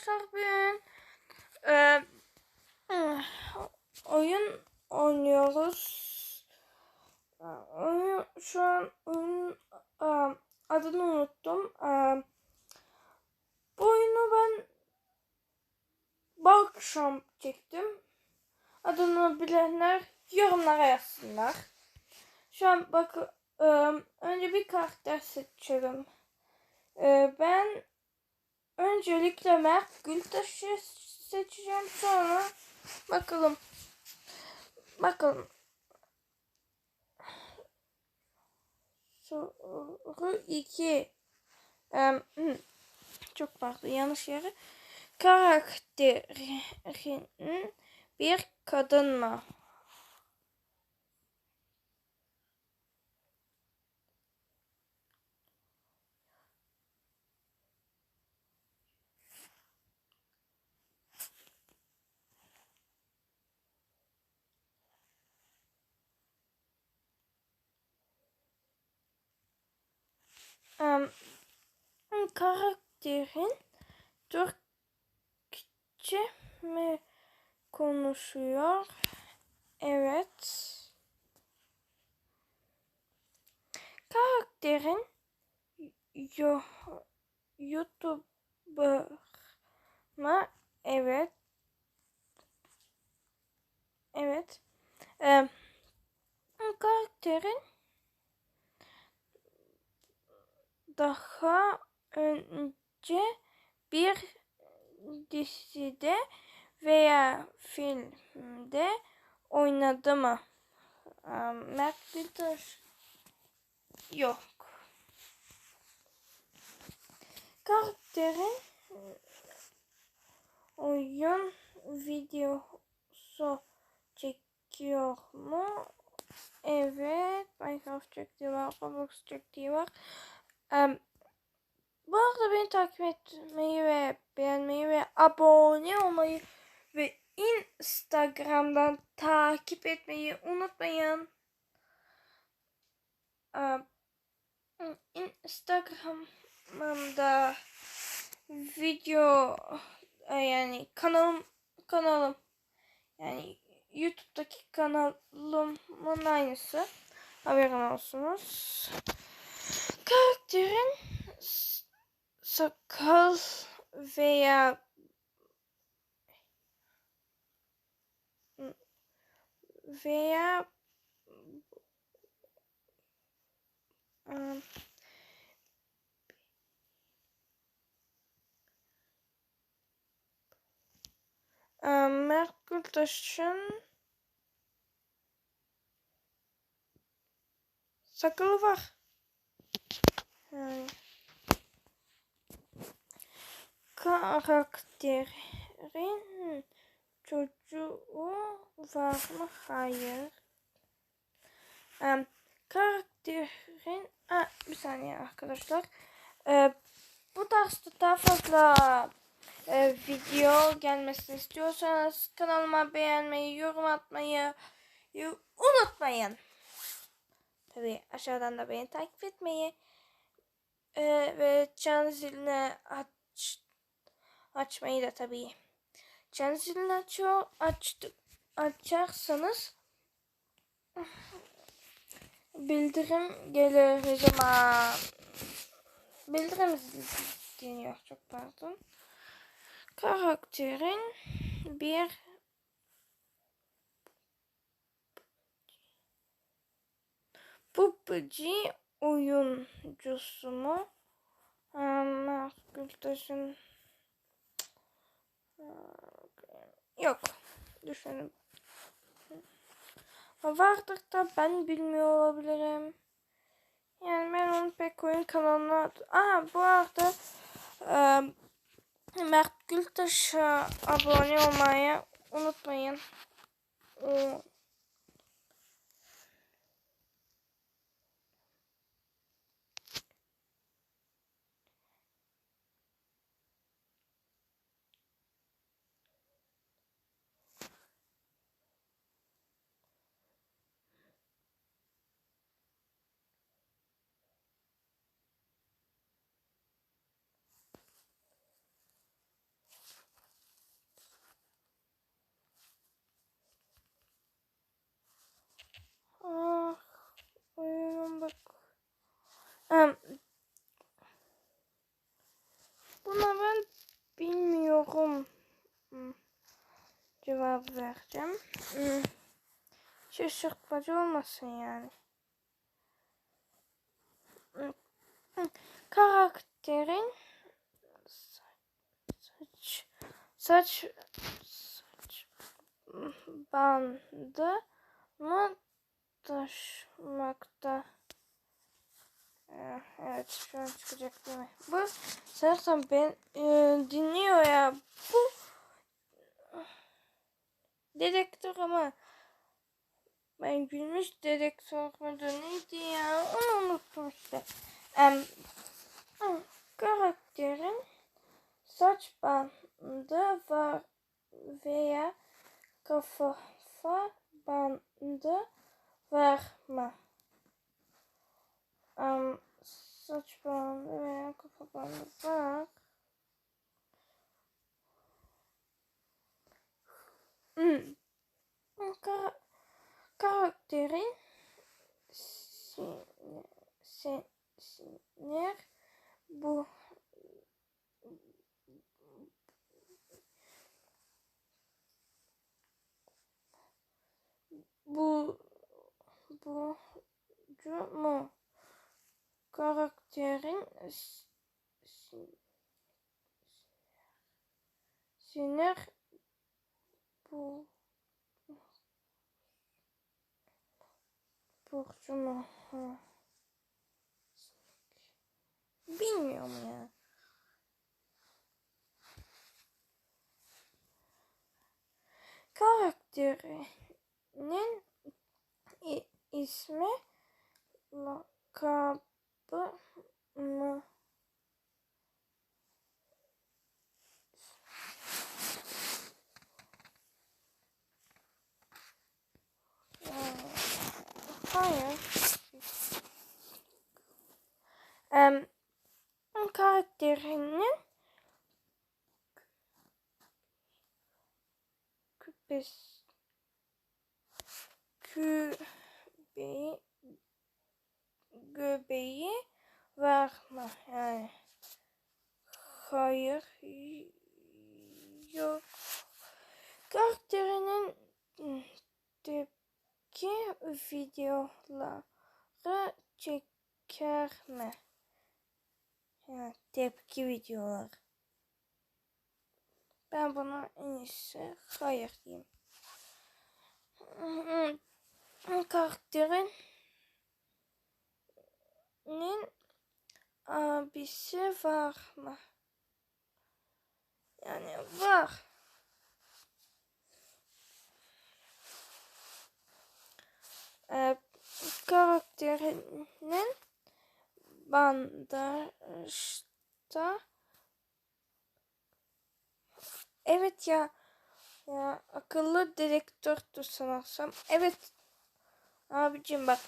arkadaşlar bugün e, oyun oynuyoruz. E, şu an oyun e, adını unuttum. E, bu oyunu ben bu akşam çektim. Adını bilenler yorumlara yazsınlar. Şu an bak e, önce bir karakter seçelim. E, ben öncelikle Mert Gültaş'ı seçeceğim. Sonra bakalım. Bakalım. Soru 2. Çok pardon yanlış yere. Karakterin bir kadın mı? Em, karakterin Türkçe mi konuşuyor? Evet. Karakterin yo, YouTuber mı? Evet. Evet. Em, karakterin daha önce bir dizide veya filmde oynadı mı? Gültaş yok. Karakterin oyun videosu çekiyor mu? Evet. Minecraft çektiği var. Roblox çektiği var. Em, bu arada beni takip etmeyi ve beğenmeyi ve abone olmayı ve Instagram'dan takip etmeyi unutmayın. Instagram'da video e, yani kanalım kanalım yani YouTube'daki kanalımın aynısı. Haberin olsunuz. Karakterin s- sakal veya veya ım, ım, Mert Gültaş'ın sakalı var. Karakterin çocuğu var mı? Hayır. Em, karakterin Aa, bir saniye arkadaşlar. Ee, bu tarzda daha fazla e, video gelmesini istiyorsanız kanalıma beğenmeyi, yorum atmayı unutmayın. Tabii aşağıdan da beni takip etmeyi e, ve çan zilini aç açmayı da tabii. Açıyor, açtı, açarsanız bildirim gelir zaman. Bildirim deniyor çok pardon. Karakterin bir PUBG oyuncusu mu? Ama Gültaş'ın yok. Düşünün. Vardır da ben bilmiyor olabilirim. Yani ben onun pek oyun kanalına... Aa bu arada e, Mert Gültaş'a abone olmayı unutmayın. O, ad vereceğim. Hmm. Şaşırtmacı olmasın yani. Hmm. Hmm. Karakterin saç saç saç bandı mı taşmakta? Ee, Evet şu an çıkacak değil mi? Bu sanırsam ben e, dinliyor ya. Bu dedektör ama ben gülmüş dedektör müdür neydi ya? Onu unuttum işte. Hı, karakterin saç bandı var veya kafa bandı var mı? Em, saç bandı veya kafa bandı var. Hmm. Kar karakterin sin sin sinir bu bu burcu mu karakterin s- sin- sinir bu. Burcu Ha. bilmiyorum ya. Karakterinin ismi lakabı mı Yani, hayır. Em, karakterinin küpes kübeği göbeği var mı? Yani hayır yok. Karakterinin tepki videoları çeker mi? Yani tepki videoları. Ben buna en iyisi hayır diyeyim. Karakterin nin abisi var mı? Yani var. Ee, karakterinin bandajda Evet ya ya akıllı direktördü sanırsam. Evet abicim bak.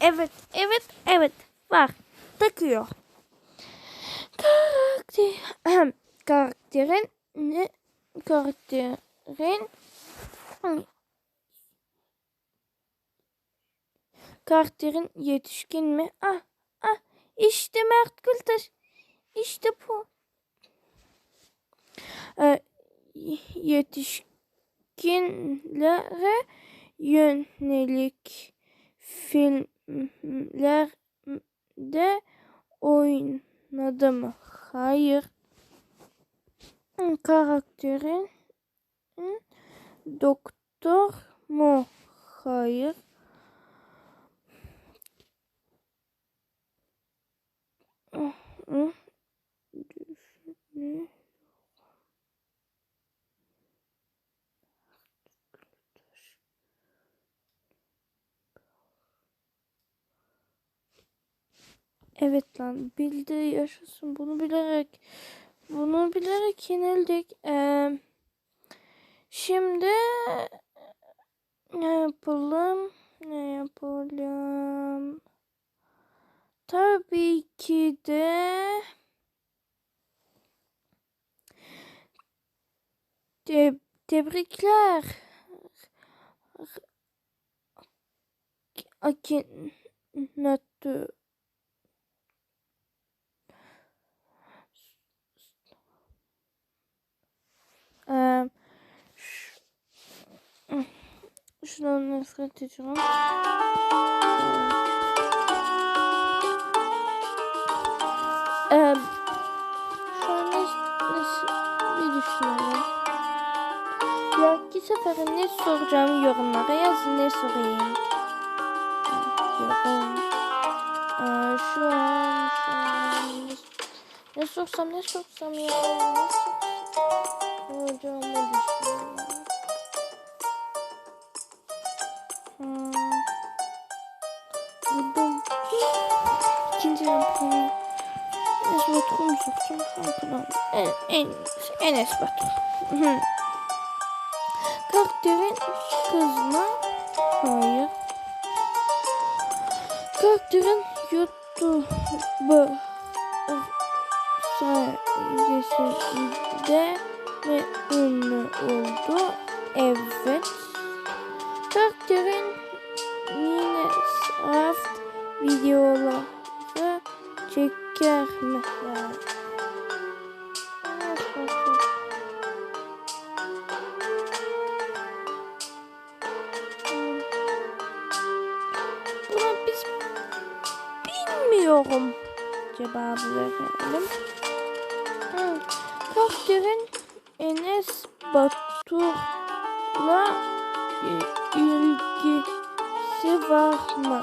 Evet evet evet var. Takıyor. Karakter karakterin ne karakterin karakterin yetişkin mi? Ah ah işte Mert Gültaş. İşte bu. Ee, yetişkinlere yönelik filmlerde oynadı mı? Hayır. Karakterin doktor mu? Hayır. Hı? Evet lan bildi yaşasın bunu bilerek bunu bilerek yenildik. Ee, şimdi ne yapalım? Ne yapalım? Tabii ki de te tebrikler. Akinatı Eee, ş- seçiyorum. Ee, şu an düşünelim. Dahaki sefere ne soracağım yorumlara yazın ne sorayım. Yorum. Ee, şu an, şu an ne, sorsam ne sorsam ya. Ne. Batur'u mu? Rampadan. En, en, Enes Batur. Karakterin kız mı? Hayır. Karakterin YouTube sayesinde ve ünlü oldu. Evet. Karakterin Minecraft videoları bakın. Hmm. Buna biz bilmiyorum cevabı verelim. Hmm. Karakterin Enes Batur'la i- ilgisi var mı?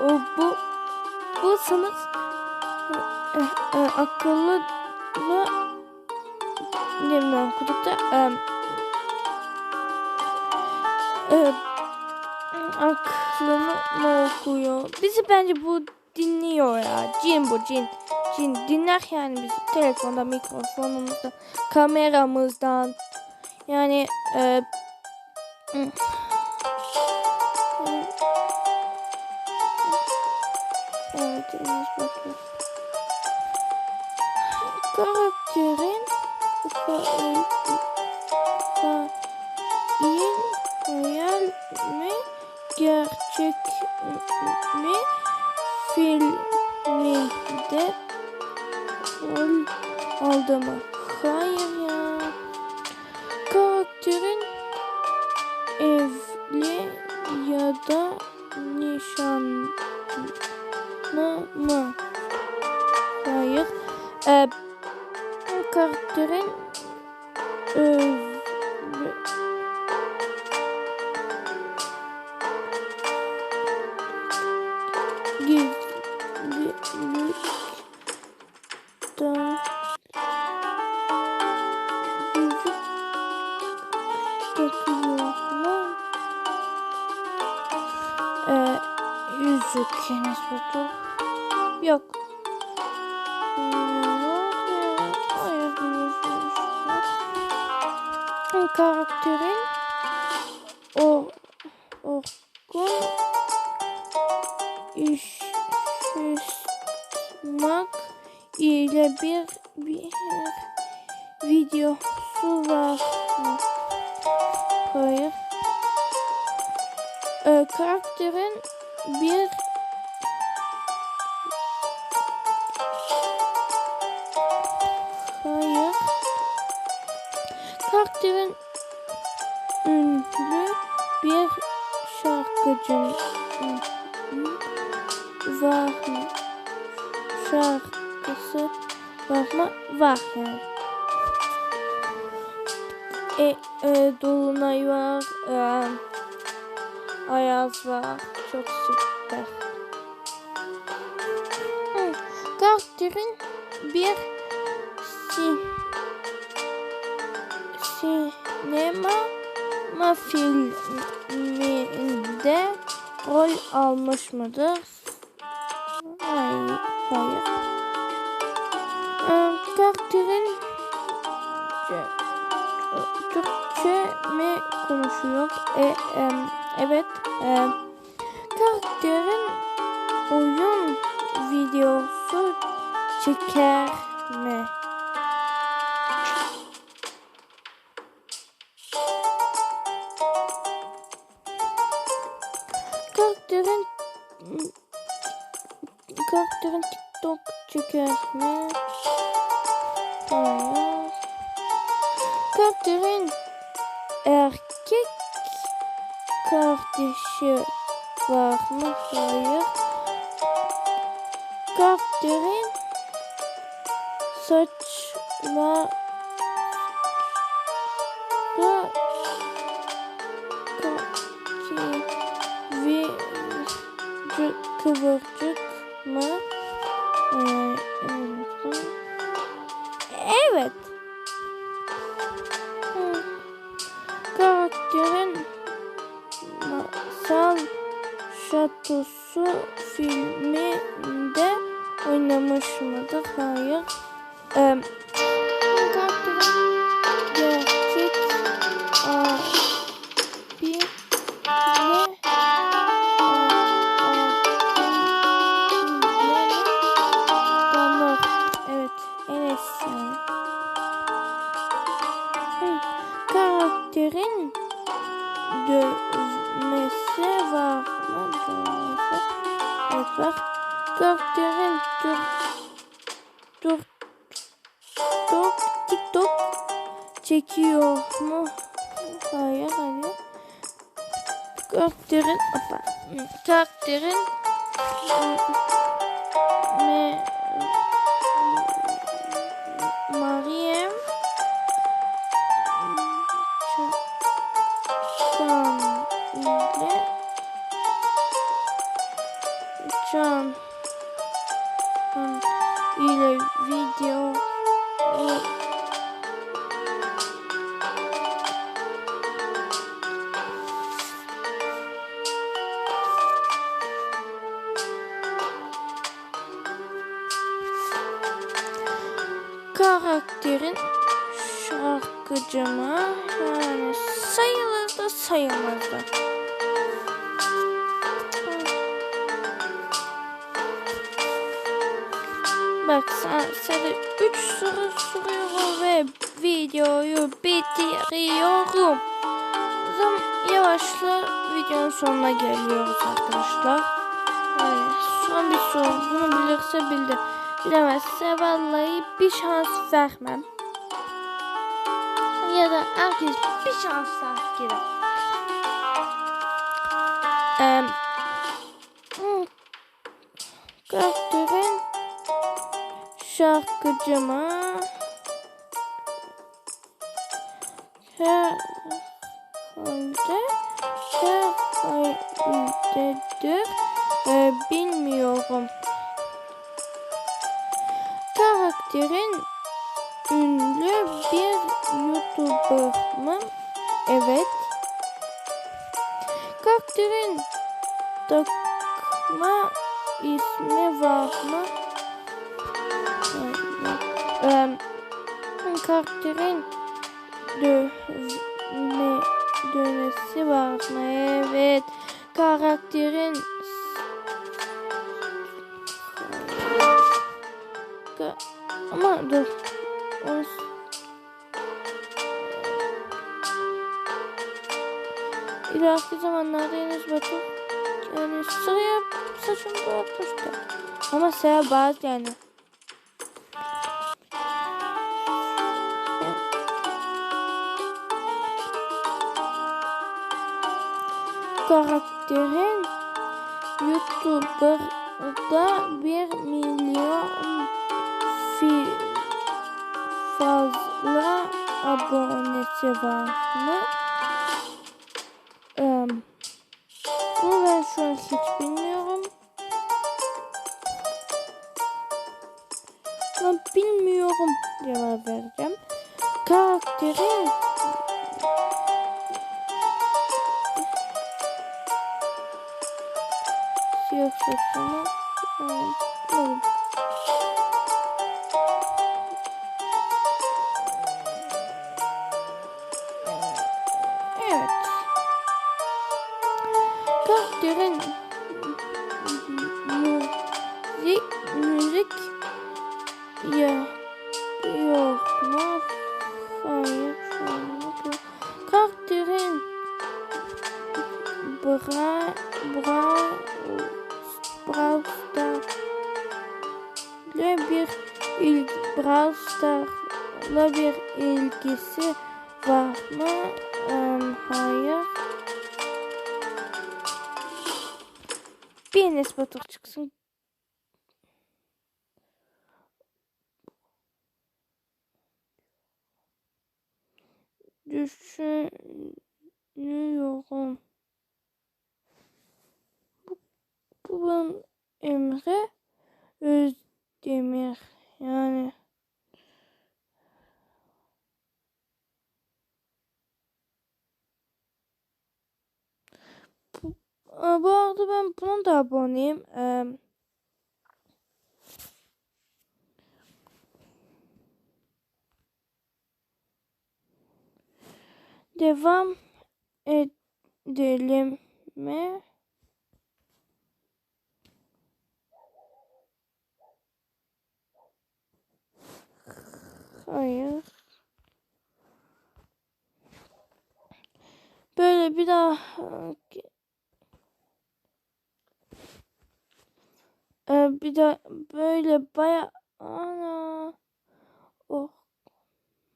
O bu bu sınıf e, e, akıllı ne okuduk da e, e, aklını mı okuyor? Bizi bence bu dinliyor ya. Cin bu cin. Cin dinler yani bizi telefonda, mikrofonumuzda, kameramızdan. Yani e, nişanlı mı? Hayır. Ee, karakterin evli iş susmak ile bir bir videosu var? Hayır. Ee, karakterin bir Ayaz var. Çok süper. Karakterin bir si, sinema ma filminde rol almış mıdır? Hayır. Hayır. Karakterin Türkçe mi konuşuyor? E, em, evet. E, karakterin oyun videosu çeker mi? Karakterin karakterin TikTok çeker mi? Hayır. Karakterin kardeşi var mı? Hayır. Saçları kıvırcık, kıvırcık mı? Şatosu filminde oynamış mıdır? Hayır. Ee, gerçek TikTok çekiyor mu? Hayır hayır. Karakterin apa, karakterin me, karakterin şarkıcı mı? Yani sayılır da sayılmaz da. Bak sana 3 soru soruyorum ve videoyu bitiriyorum. Zaman yavaşla videonun sonuna geliyoruz arkadaşlar. Yani son bir soru. Bunu bilirse bildi. Bilemezse vallahi bir şans vermem. Ya da herkes bir şans daha girer. Ee, hmm, karakterin şarkıcı mı? Herhalde herhaldedir. Ama dur. Onu... İleriki zamanlarda henüz bakıp yani sıraya saçımı bırakmıştı. Ama sıra bazı yani. An hiç bilmiyorum. Ama bilmiyorum cevap vereceğim. Karakteri siyah saçını bra bra Brawl Stars bir ilg Brawl Stars'la bir ilgisi var mı? Em, hayır. Bir Enes çıksın. Düşünüyorum. Bu, bu ben Emre Özdemir. Yani bu, Aa, bu arada ben buna da aboneyim. Ee, devam edelim mi? Hayır. Böyle bir daha Ee, bir de böyle baya ana oh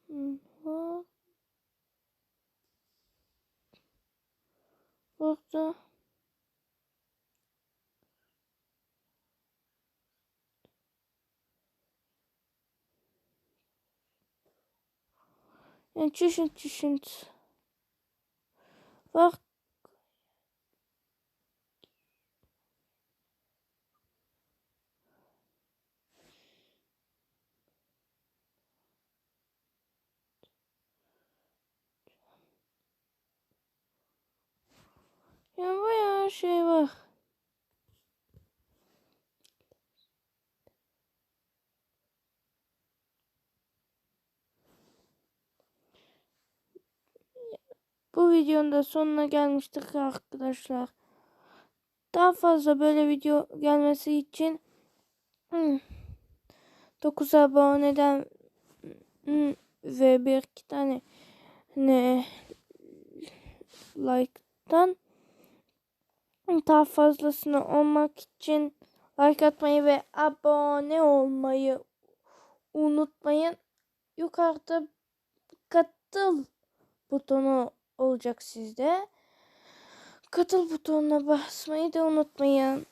Hı. burada çeşit çeşit bak yani bayağı şey var. Bu videonun da sonuna gelmiştik arkadaşlar. Daha fazla böyle video gelmesi için 9 aboneden hmm, ve bir iki tane ne like'tan daha fazlasını olmak için like atmayı ve abone olmayı unutmayın. Yukarıda katıl butonu olacak sizde. Katıl butonuna basmayı da unutmayın.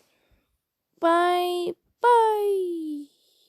Bye bye.